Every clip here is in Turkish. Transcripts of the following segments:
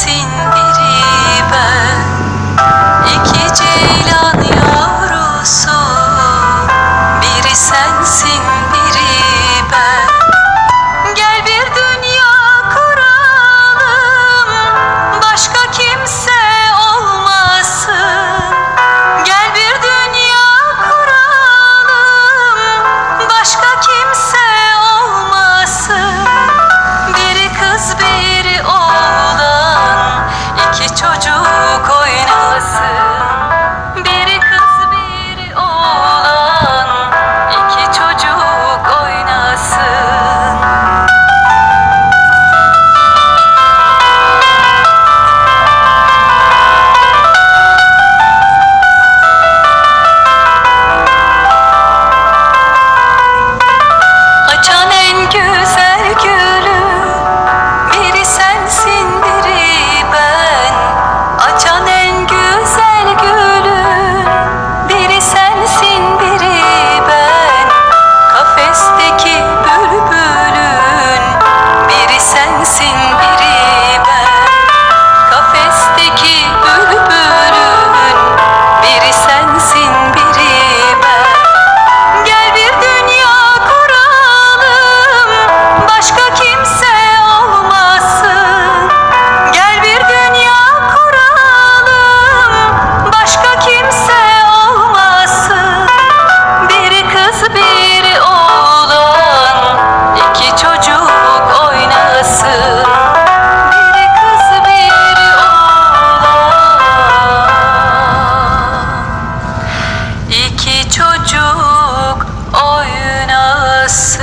seen Chacho. 死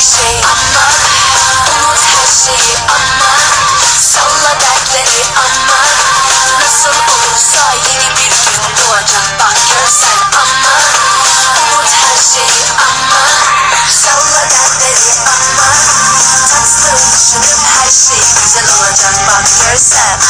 şey ama Unut her şeyi ama Salla dertleri ama Nasıl olursa yeni bir gün doğacak bak görsen ama Unut her şeyi ama Salla dertleri ama Tatlı düşünüp her şey güzel olacak bak görsen